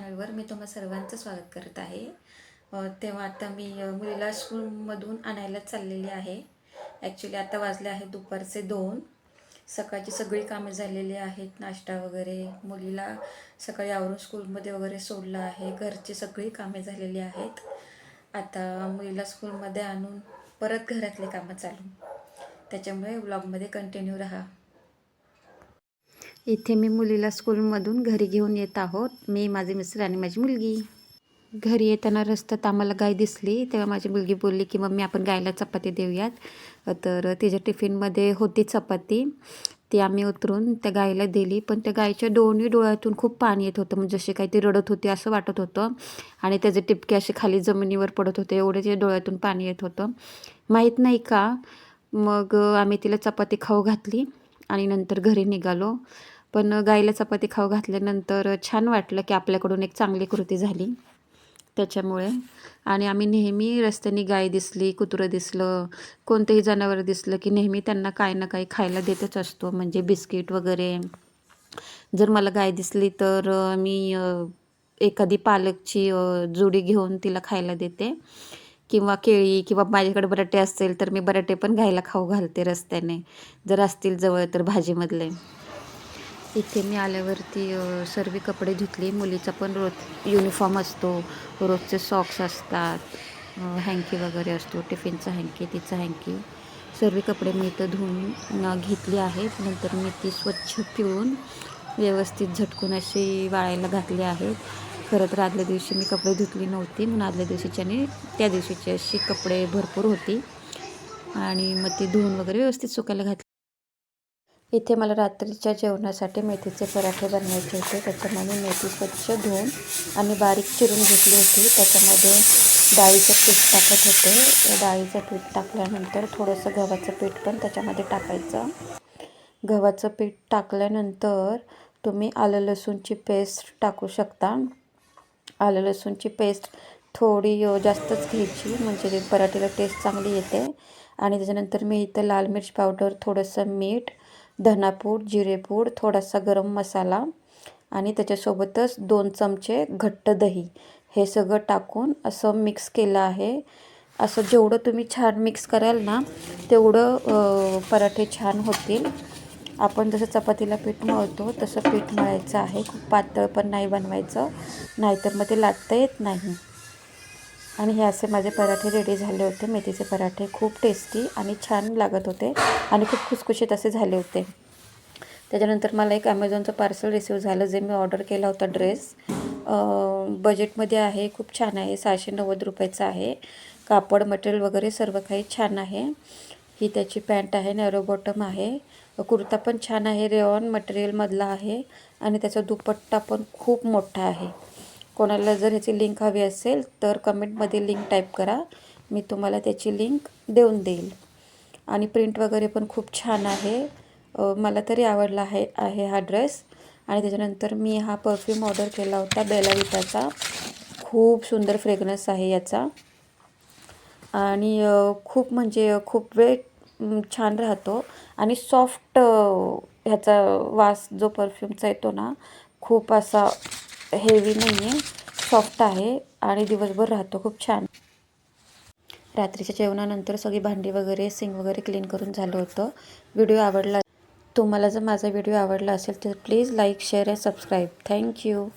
सर्वांचं स्वागत करत आहे. तेव्हा आता मी मुलीला स्कूलमधून आणायला चाललेली आहे. ॲक्च्युली आता वाजले आहे दुपारचे दोन. सकाळची सगळी कामे झालेली आहेत नाश्ता वगैरे. मुलीला सकाळी आवरून स्कूलमध्ये वगैरे सोडलं आहे. घरची सगळी कामे झालेली आहेत. आता मुलीला स्कूलमध्ये आणून परत घरातले कामं चालू. त्याच्यामुळे ब्लॉगमध्ये कंटिन्यू राहा. इथे मी मुलीला स्कूलमधून घरी घेऊन येत आहोत. मी माझे मिस्टर आणि माझी मुलगी. घरी येताना रस्त्यात आम्हाला गाय दिसली. तेव्हा माझी मुलगी बोलली की मम्मी आपण गायला चपाती देऊयात. तर तिच्या टिफिनमध्ये होती चपाती. ती आम्ही उतरून त्या गायला दिली. पण त्या गायच्या दोन्ही डोळ्यातून खूप पाणी येत होतं. म्हणजे जसे काही ती रडत होती असं वाटत होतं. आणि त्याचे टिपके असे खाली जमिनीवर पडत होते. एवढे ते डोळ्यातून पाणी येत होतं. माहीत नाही का? मग आम्ही तिला चपाती खाऊ घातली आणि नंतर घरी निघालो. पण गाईला चपाती खाऊ घातल्यानंतर छान वाटलं की आपल्याकडून एक चांगली कृती झाली. त्याच्यामुळे. आणि आम्ही नेहमी रस्त्याने गाय दिसली कुत्रं दिसलं कोणतंही जनावर दिसलं की नेहमी त्यांना काही ना काही खायला देतच असतो म्हणजे बिस्किट वगैरे. जर मला गाय दिसली तर मी एखादी पालकची जुडी घेऊन तिला खायला देते. किंवा केळी किंवा माझ्याकडे बटाटे असतील तर मी बटाटे पण गायला खाऊ घालते रस्त्याने. जर असतील जवळ तर भाजीमधले. इथे मी आल्यावरती सर्व कपडे धुतले. मुलीचा पण रोज युनिफॉर्म असतो. रोजचे सॉक्स असतात. हँकी वगैरे असतो. टिफिनचा हँकी तिचा हँकी सर्व कपडे मी इथं धुवून घेतले घेतली आहेत. नंतर मी ती स्वच्छ पिळून व्यवस्थित झटकून अशी वाळायला घातली आहेत. खरं तर आदल्या दिवशी मी कपडे धुतली नव्हती. म्हणून आदल्या दिवशीची आणि त्या दिवशीची अशी कपडे भरपूर होती. आणि मग ती धुवून वगैरे व्यवस्थित सुकायला घातली. इथे मला रात्रीच्या जेवणासाठी मेथीचे पराठे बनवायचे होते. त्याच्यामुळे मेथी स्वच्छ धुवून आणि बारीक चिरून घेतली होती. त्याच्यामध्ये डाळीचं पीठ टाकत होते. डाळीचं पीठ टाकल्यानंतर थोडंसं गव्हाचं पीठ पण त्याच्यामध्ये टाकायचं. गव्हाचं पीठ टाकल्यानंतर तुम्ही आलं लसूणची पेस्ट टाकू शकता. आलं लसूणची पेस्ट थोडी जास्तच घ्यायची म्हणजे ते पराठीला टेस्ट चांगली येते. आणि त्याच्यानंतर मी इथं लाल मिर्च पावडर थोडंसं मीठ धनापूड जिरेपूड थोडासा गरम मसाला आणि त्याच्यासोबतच दोन चमचे घट्ट दही. हे सगळं टाकून असं मिक्स केलं आहे. असं जेवढं तुम्ही छान मिक्स कराल ना तेवढं पराठे छान होतील. आपण जसं चपातीला पीठ मळतो तसं पीठ मळायचं आहे. खूप पातळ पण नाही बनवायचं. नाहीतर मग ते लाटता येत नाही. आणि हे असे माझे पराठे रेडी झाले होते. मेथीचे पराठे खूप टेस्टी आणि छान लागत होते आणि खूप खुसखुशीत असे झाले होते. त्याच्यानंतर मला एक ॲमेझॉनचं पार्सल रिसीव झालं जे मी ऑर्डर केला होता ड्रेस बजेटमध्ये आहे खूप छान आहे. सहाशे नव्वद रुपयाचं आहे. कापड मटेरियल वगैरे सर्व काही छान आहे. ही त्याची पॅन्ट आहे नॅरो बॉटम आहे. कुर्ता पण छान आहे रेऑन मटेरियलमधला आहे. आणि त्याचा दुपट्टा पण खूप मोठा आहे. कोणाला जर ह्याची लिंक हवी असेल तर कमेंटमध्ये लिंक टाईप करा. मी तुम्हाला त्याची लिंक देऊन देईल. आणि प्रिंट वगैरे पण खूप छान आहे. मला तरी आवडला आहे आहे हा ड्रेस आणि त्याच्यानंतर मी हा परफ्यूम ऑर्डर केला होता बेलाविटाचा. खूप सुंदर फ्रेग्रन्स आहे याचा. आणि खूप म्हणजे खूप वेळ छान राहतो. आणि सॉफ्ट ह्याचा वास जो परफ्यूमचा येतो ना खूप असा हेवी नाही आहे सॉफ्ट आहे आणि दिवसभर राहतो खूप छान. रात्रीच्या जेवणानंतर सगळी भांडी वगैरे सिंग वगैरे क्लीन करून झालं होतं. व्हिडिओ आवडला तुम्हाला जर माझा व्हिडिओ आवडला असेल तर please like share and subscribe. Thank you